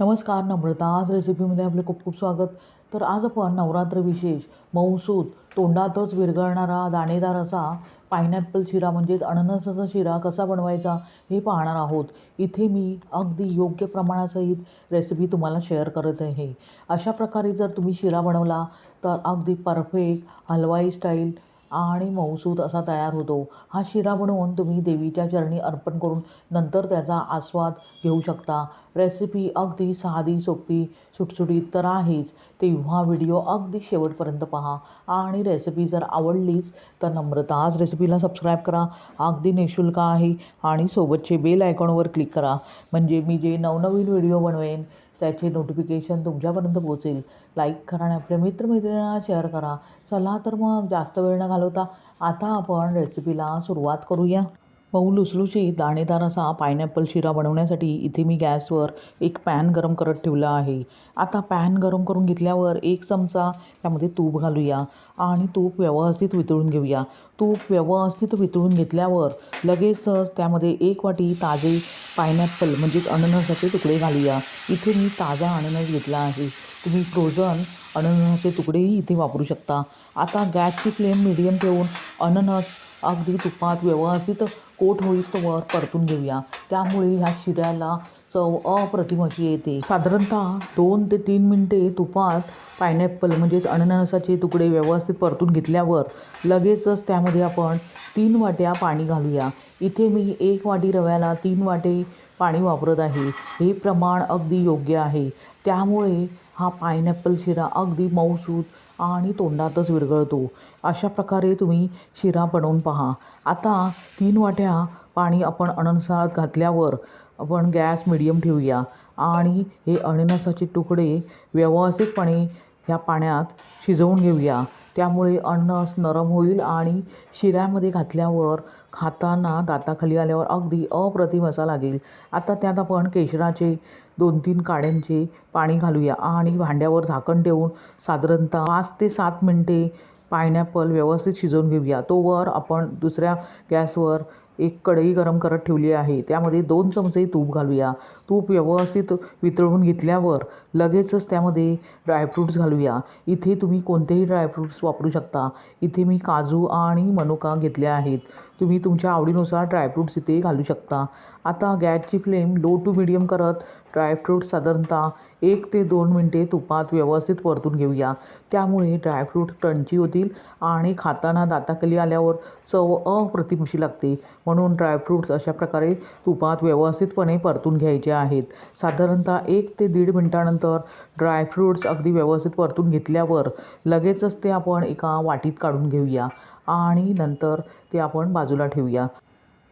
नमस्कार नम्रता. आज रेसिपीमध्ये आपले खूप खूप स्वागत. तर आज आपण नवरात्र विशेष मौसूद तोंडातच विरघळणारा दाणेदार असा पायनॅपल शिरा म्हणजेच अननसाचा शिरा कसा बनवायचा हे पाहणार आहोत. इथे मी अगदी योग्य प्रमाणासहित रेसिपी तुम्हाला शेअर करत आहे. अशा प्रकारे जर तुम्ही शिरा बनवला तर अगदी परफेक्ट हलवाई स्टाईल आणि मौसूद असा तयार होतो. हा शिरा बनवून तुम्ही देवीच्या चरणी अर्पण करून नंतर त्याचा आस्वाद घेऊ शकता. रेसिपी अगदी साधी सोपी सुटसुटीत तर आहेच. तेव्हा व्हिडिओ अगदी शेवटपर्यंत पहा. आणि रेसिपी जर आवडलीच तर नम्रता आज रेसिपीला सबस्क्राईब करा. अगदी निशुल्क आहे. आणि सोबतचे बेल आयकॉनवर क्लिक करा. म्हणजे मी जे नवनवीन व्हिडिओ बनवेन त्याचे नोटिफिकेशन तुमच्यापर्यंत पोहोचेल. लाईक करा आणि आपल्या मित्रमैत्रिणींना शेअर करा. चला तर मग जास्त वेळ न घालवता आता आपण रेसिपीला सुरुवात करूया. मऊ लुसलुशीत दाणेदार असा पायनॅपल शिरा बनवण्यासाठी इथे मी गॅसवर एक पॅन गरम करत ठेवला आहे. आता पॅन गरम करून घेतल्यावर एक चमचा त्यामध्ये तूप घालूया आणि तूप व्यवस्थित वितळून घेऊया. तूप व्यवस्थित वितळून घेतल्यावर लगेचच त्यामध्ये एक वाटी ताजे पायनॅपल म्हणजेच अननसाचे तुकडे घालूया. इथे मी ताजा अननस घेतला आहे. तुम्ही फ्रोझन अननसाचे तुकडेही इथे वापरू शकता. आता गॅसची फ्लेम मिडियम ठेवून अननस अगदी तुपात व्यवस्थित कोट होईस्तोवर परतून घेऊया. त्यामुळे ह्या शिऱ्याला चव अप्रतिम अशी येते. साधारणतः दोन ते तीन मिनटे तुपात पायनॅपल म्हणजेच अननसाचे तुकडे व्यवस्थित परतून घेतल्यावर लगेचच त्यामध्ये आपण तीन वाट्या पाणी घालूया. इथे मी एक वाटी रव्याला तीन वाटे पाणी वापरत आहे. हे प्रमाण अगदी योग्य आहे. त्यामुळे हा पायनॅपल शिरा अगदी मऊसूत आणि तोंडातच विरघळतो. अशा प्रकारे तुम्ही शिरा बनवून पहा. आता तीन वाट्या पाणी आपण अननसात घातल्यावर आपण गॅस मिडियम ठेवूया. आणि हे अननसाचे तुकडे व्यवस्थितपणे ह्या पाण्यात शिजवून घेऊया. त्यामुळे अननस नरम होईल आणि शिऱ्यामध्ये घातल्यावर खाताना दाताखाली आल्यावर अगदी अप्रतिम असा लागेल. आता त्यात आपण केशराचे दोन तीन काड्यांचे पाणी घालूया आणि भांड्यावर झाकण ठेवून साधारणतः पाच ते सात मिनटे पायनॅपल व्यवस्थित शिजवून घेऊया. तोवर आपण दुसऱ्या गॅसवर एक कढई गरम करत ठेवली आहे. त्यामध्ये दोन चमचे तूप घालूया. तूप व्यवस्थित वितळवून घेतल्यावर लगेचच त्यामध्ये ड्रायफ्रूट्स घालूया. इथे तुम्ही कोणतेही ड्रायफ्रूट्स वापरू शकता. इथे मी काजू आणि मनुका घेतल्या आहेत. तुम्ही तुमच्या आवडीनुसार ड्रायफ्रूट्स इथे घालू शकता. आता गॅसची फ्लेम लो टू मिडियम करत ड्रायफ्रूट साधारणतः एक ते दोन मिनटे तुपात व्यवस्थित परतून घेऊया. त्यामुळे ड्रायफ्रूट क्रंची होतील आणि खाताना दाताखाली आल्यावर चव अप्रतिम अशी लागते. म्हणून ड्रायफ्रूट्स अशा प्रकारे तुपात व्यवस्थितपणे परतून घ्यायचे आहेत. साधारणतः एक ते दीड मिनटानंतर ड्रायफ्रूट्स अगदी व्यवस्थित परतून घेतल्यावर लगेचच ते आपण एका वाटीत काढून घेऊया आणि नंतर ते आपण बाजूला ठेवूया.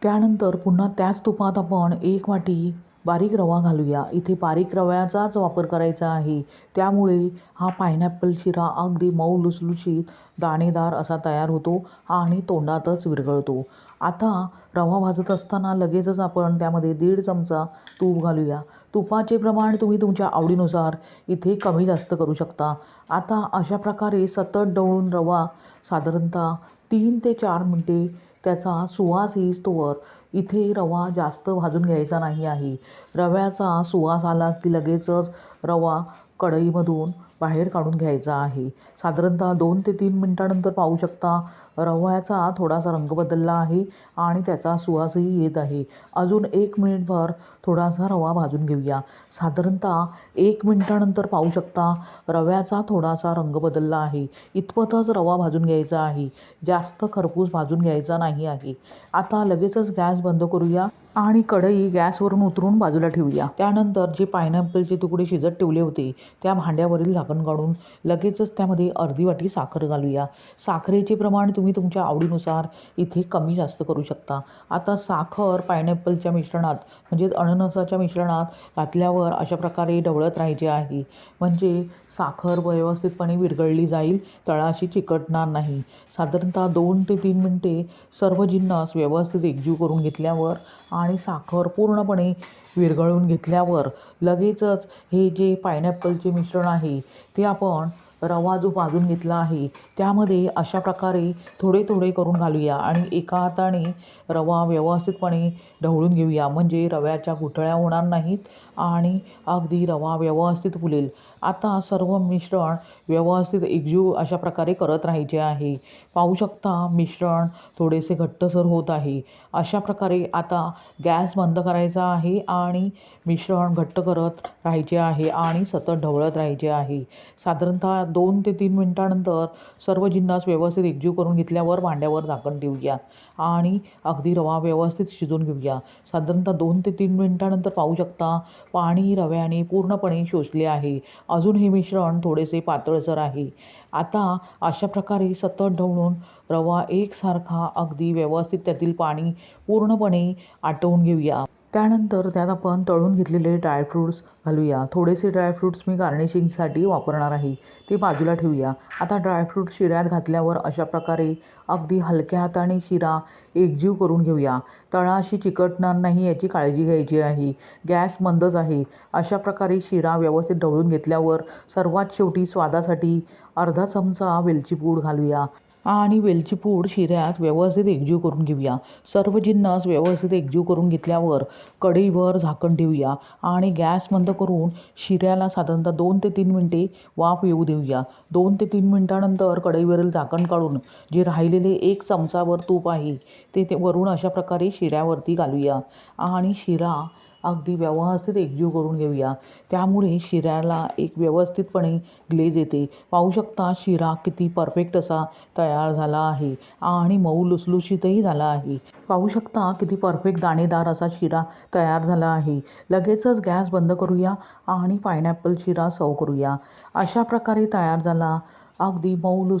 त्यानंतर पुन्हा त्याच तुपात आपण एक वाटी बारीक रवा घालूया. इथे बारीक रव्याचाच वापर करायचा आहे. त्यामुळे हा पायनॅपल शिरा अगदी मऊ लुसलुशीत दाणेदार असा तयार होतो आणि तोंडातच विरघळतो. आता रवा भाजत असताना लगेचच आपण त्यामध्ये दीड चमचा तूप घालूया. तुपाचे प्रमाण तुम्ही तुमच्या आवडीनुसार इथे कमी जास्त करू शकता. आता अशा प्रकारे सतत डवळून रवा साधारणतः तीन ते चार मिनटे त्याचा सुवास येईस्तोवर इथे रवा जास्त भाजून घ्यायचा नाही आहे. रव्याचा सुवास आला की लगेचच रवा कढईमधून बाहेर काढून घ्यायचा आहे. साधारणतः दोन ते तीन मिनटानंतर पाहू शकता रव्याचा थोडासा रंग बदलला आहे आणि त्याचा सुवासही येत आहे. अजून एक मिनिटभर थोडासा रवा भाजून घेऊया. साधारणतः एक मिनटानंतर पाहू शकता रव्याचा थोडासा रंग बदलला आहे. इतपतच रवा भाजून घ्यायचा आहे. जास्त खरपूस भाजून घ्यायचा नाही आहे. आता लगेचच गॅस बंद करूया. आणि कढई गॅसवरून उतरून बाजूला ठेवूया. त्यानंतर जे पायनॅपलचे तुकडे शिजत ठेवले होते त्या भांड्यावरील झाकण काढून लगेचच त्यामध्ये अर्धी वाटी साखर घालूया. साखरेचे प्रमाण तुम्ही तुमच्या आवडीनुसार इथे कमी जास्त करू शकता. आता साखर पायनॅपलच्या मिश्रणात म्हणजेच अननसाच्या मिश्रणात घातल्यावर अशा प्रकारे ढवळत राहायचे आहे. म्हणजे साखर व्यवस्थितपणे विरघळली जाईल तळाशी चिकटणार नाही. साधारणतः दोन ते तीन मिनटे सर्व जिन्नस व्यवस्थित एकजीव करून घेतल्यावर आणि साखर पूर्णपणे विरघळून घेतल्यावर लगेचच हे जे पायनॅपलचे मिश्रण आहे ते आपण रवा जो भाजून घेतला आहे त्यामध्ये अशा प्रकारे थोडे थोडे करून घालूया आणि एका हाताने रवा व्यवस्थितपणे ढवळून घेऊया. म्हणजे रव्याच्या गुठळ्या होणार नाहीत आणि अगदी रवा व्यवस्थित फुलेल. आता सर्व मिश्रण व्यवस्थित एकजीव अशा प्रकारे करत राहायचे आहे. पाहू शकता मिश्रण थोडेसे घट्टसर होत आहे. अशा प्रकारे आता गॅस बंद करायचा आहे आणि मिश्रण घट्ट करत राहायचे आहे आणि सतत ढवळत राहायचे आहे. साधारणतः दोन ते तीन मिनटानंतर सर्व जिन्नस व्यवस्थित एकजीव करून घेतल्यावर भांड्यावर झाकण देऊया आणि अगदी रवा व्यवस्थित शिजवून घेऊया. साधारणतः दोन ते तीन मिनटानंतर पाहू शकता. पाणी रव्याने पूर्णपणे शोषले आहे. अजून हे मिश्रण थोडेसे पातळसर आहे. आता अशा प्रकारे सतत ढवळून रवा एकसारखा अगदी व्यवस्थित त्यातील पाणी पूर्णपणे आटवून घेऊया. त्यानंतर त्यात आपण तळून घेतलेले ड्रायफ्रूट्स घालूया. थोडेसे ड्रायफ्रूट्स मी गार्निशिंगसाठी वापरणार आहे. ते बाजूला ठेवूया. आता ड्रायफ्रूट शिऱ्यात घातल्यावर अशा प्रकारे अगदी हलक्या हाताने शिरा एकजीव करून घेऊया. तळाशी चिकटणार नाही याची काळजी घ्यायची आहे. गॅस मंदच आहे. अशा प्रकारे शिरा व्यवस्थित ढवळून घेतल्यावर सर्वात शेवटी स्वादासाठी अर्धा चमचा वेलची पूड घालूया. आणि वेलची पूड शिऱ्यात व्यवस्थित एकजीव करून घेऊया. सर्व जिन्नस व्यवस्थित एकजीव करून घेतल्यावर कढईवर झाकण ठेवूया आणि गॅस बंद करून शिऱ्याला साधारणतः दोन ते तीन मिनटे वाफ येऊ देऊया. दोन ते तीन मिनटानंतर कढईवरील झाकण काढून जे राहिलेले एक चमचावर तूप आहे ते ते वरून अशा प्रकारे शिऱ्यावरती घालूया. आणि शिरा अगदी व्यवस्थित एकजीव करून घेऊया. त्यामुळे शिऱ्याला एक व्यवस्थितपणे ग्लेज येते. पाहू शकता शिरा किती परफेक्ट असा तयार झाला आहे आणि मऊ लुसलुशीतही झाला आहे. पाहू शकता किती परफेक्ट दाणेदार असा शिरा तयार झाला आहे. लगेचच गॅस बंद करूया आणि पायनॅपल शिरा सर्व करूया. अशा प्रकारे तयार झाला अगदी मऊ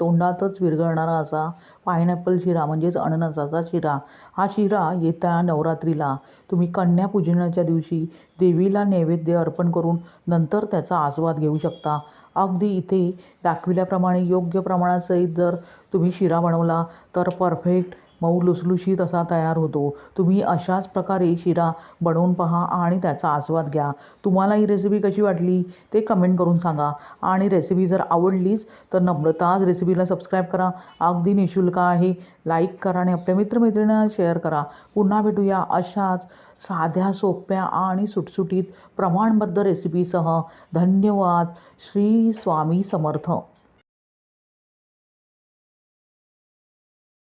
तोंडातच विरघळणारा असा पायनॅपल शिरा म्हणजेच अननसाचा शिरा. हा शिरा येत्या नवरात्रीला तुम्ही कन्यापूजनाच्या दिवशी देवीला नैवेद्य अर्पण करून नंतर त्याचा आस्वाद घेऊ शकता. अगदी इथे दाखविल्याप्रमाणे योग्य प्रमाणासहित जर तुम्ही शिरा बनवला तर परफेक्ट मऊ लुसलुशीत असा तयार होतो. तुम्ही अशाच प्रकारे शिरा बनवून पहा आणि त्याचा आस्वाद घ्या. तुम्हाला ही रेसिपी कशी वाटली ते कमेंट करून सांगा. आणि रेसिपी जर आवडलीच तर नम्रताच रेसिपीला सबस्क्राईब करा. अगदी निशुल्क आहे. लाईक करा आणि आपल्या मित्रमैत्रिणींना शेअर करा. पुन्हा भेटूया अशाच साध्या सोप्या आणि सुटसुटीत प्रमाणबद्ध रेसिपीसह धन्यवाद. श्री स्वामी समर्थ.